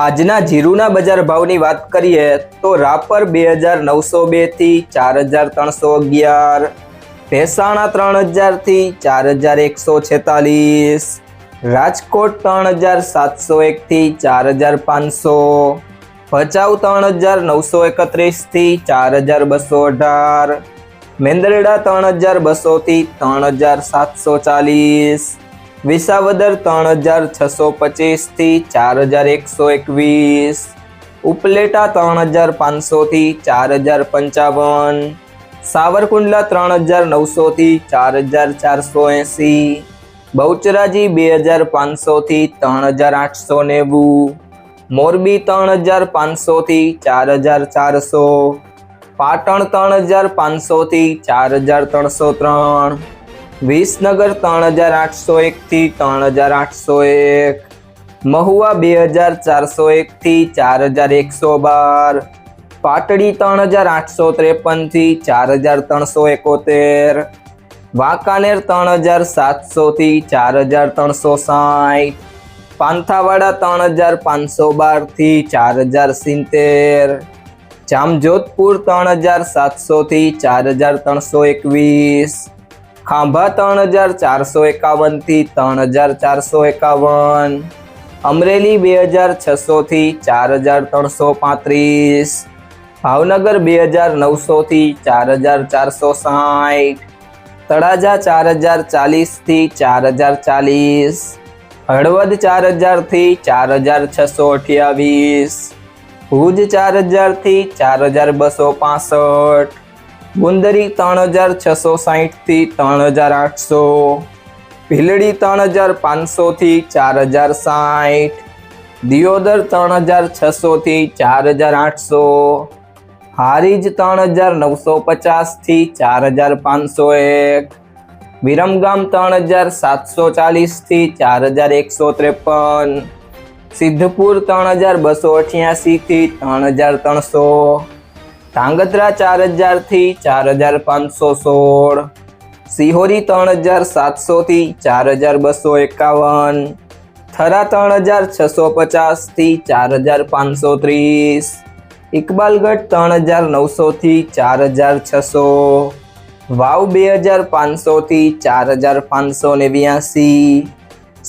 આજના જીરુના બજાર ભાવની વાત કરીએ તો રાપર બે હજાર નવસો બેથી ચાર હજાર ત્રણસો અગિયાર, ભેસાણા ત્રણ હજારથી ચાર હજાર એકસો છેતાલીસ, રાજકોટ ત્રણ હજાર સાતસો એક થી ચાર હજાર પાંચસો, ભચાઉ ત્રણ હજાર નવસો એકત્રીસથી ચાર હજાર બસો અઢાર, મેંદરડા ત્રણ હજાર બસો થી ત્રણ હજાર સાતસો ચાલીસ વિસાવદર ત્રણ હજાર છસો પચીસથી ચાર હજાર એકસો એકવીસ. ઉપલેટા ત્રણ હજાર પાંચસો થી ચાર હજાર પંચાવન. સાવરકુંડલા ત્રણ હજાર નવસો થી ચાર હજાર ચારસો એંસી. બહુચરાજી બે હજાર પાંચસો થી ત્રણ હજાર આઠસો નેવું. મોરબી ત્રણ હજાર પાંચસો થી ચાર હજાર ચારસો. પાટણ ત્રણ હજાર પાંચસો થી ચાર હજાર ત્રણસો ત્રણ. વિસનગર ત્રણ હજાર આઠસો એકથી ત્રણ હજાર આઠસો એક. મહુવા બે હજાર ચારસો એકથી ચાર હજાર એકસો બાર. પાટડી ત્રણ હજાર આઠસો ત્રેપનથી ચાર હજાર ત્રણસો એકોતેર. વાંકાનેર ત્રણ હજાર સાતસોથી ચાર હજાર ત્રણસો સાઠ. પાંથાવાડા ત્રણ હજાર પાંચસો બારથી ચાર હજાર સિત્તેર. જામજોધપુર ત્રણ હજાર સાતસોથી ચાર હજાર ત્રણસો એકવીસ. ખાંભા ત્રણ હજાર ચારસો એકાવનથી ત્રણ હજાર ચારસો એકાવન. અમરેલી બે હજાર છસોથી ચાર હજાર ત્રણસો પાંત્રીસ. ભાવનગર બે હજાર નવસોથી ચાર હજાર ચારસો સાઠ. તળાજા ચાર હજાર ચાલીસથી ચાર હજાર ચાલીસ. હળવદ ચાર હજારથી ચાર હજાર છસો અઠ્યાવીસ. ભુજ ચાર હજારથી ચાર હજાર બસો પાસઠ. ગુંદરી ત્રણ હજાર છસો સાહીઠથી ત્રણ હજાર આઠસો, ભીલડી ત્રણ હજાર પાંચસોથી ચાર હજાર સાઠ દિયોદર ત્રણ હજાર છસોથી ચાર હજાર આઠસો, હારીજ ત્રણ હજાર નવસો પચાસથી ચાર હજાર પાંચસો એક, વિરમગામ ત્રણ હજાર સાતસો ચાલીસથી ચાર હજાર એકસો ત્રેપન, સિદ્ધપુર ત્રણ હજાર બસો અઠ્યાસીથી ત્રણ હજાર ત્રણસો ધાંગધ્રા ચાર હજારથી ચાર હજાર પાંચસો સોળ. સિહોરી ત્રણ હજાર સાતસોથી ચાર હજાર બસો એકાવન. થરા ત્રણ હજાર છસો પચાસથી ચાર હજાર પાંચસો ત્રીસ. ઇકબાલગઢ ત્રણ હજાર નવસોથી ચાર હજાર છસો. વાવ બે હજાર પાંચસોથી ચાર હજાર પાંચસો નેવ્યાસી.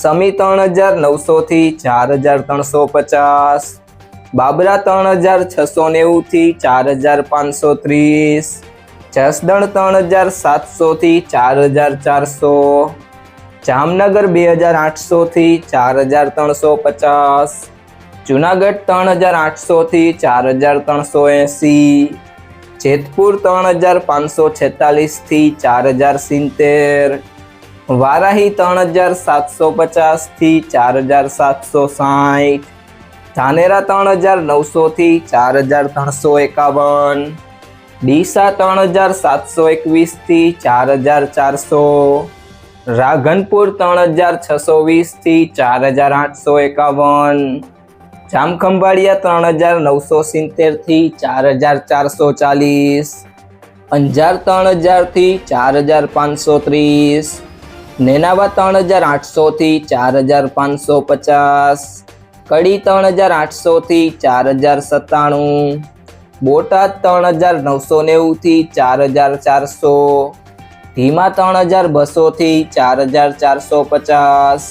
સમી ત્રણ હજાર નવસોથી ચાર હજાર ત્રણસો પચાસ. બાબરા ત્રણ હજાર છસો નેવુંથી ચાર હજાર પાંચસો ત્રીસ. જસદણ ત્રણ હજાર સાતસોથી ચાર હજાર ચારસો. જામનગર બે હજાર આઠસોથી ચાર હજાર ત્રણસો પચાસ. જુનાગઢ ત્રણ હજાર આઠસોથી ચાર હજાર ત્રણસો એંસી. જેતપુર ત્રણ હજાર પાંચસો છેતાલીસથી ચાર હજાર સિત્તેર. વારાહી ત્રણ હજાર સાતસો પચાસથી ચાર હજાર સાતસો સાઠ. ધાનેરા ત્રણ હજાર નવસોથી ચાર હજાર ત્રણસો એકાવન. ડીસા ત્રણ હજાર સાતસો એકવીસથી ચાર હજાર ચારસો. રાઘનપુર ત્રણ હજાર છસો વીસથી ચાર હજાર આઠસો એકાવન. જામખંભાળિયા ત્રણ હજાર નવસો સિત્તેરથી ચાર હજાર ચારસો ચાલીસ. અંજાર ત્રણ હજારથી ચાર હજાર પાંચસો ત્રીસ. નેનાવા ત્રણ હજાર આઠસોથી ચાર હજાર પાંચસો પચાસ. કડી ત્રણ હજાર આઠસોથી ચાર હજાર સત્તાણું. બોટાદ ત્રણ હજાર નવસો નેવુંથી ચાર હજાર ચારસો. ધીમા ત્રણ હજાર બસોથી ચાર હજાર ચારસો પચાસ.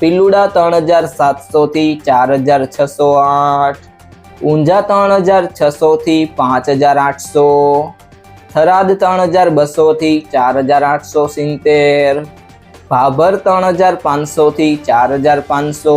પિલુડા ત્રણ હજાર સાતસોથી ચાર હજાર છસો આઠ. ઊંઝા ત્રણ હજાર છસોથી પાંચ હજાર આઠસો. થરાદ ત્રણ હજાર બસોથી ચાર હજાર આઠસો સિત્તેર. ભાભર ત્રણ હજાર પાંચસોથી ચાર હજાર પાંચસો.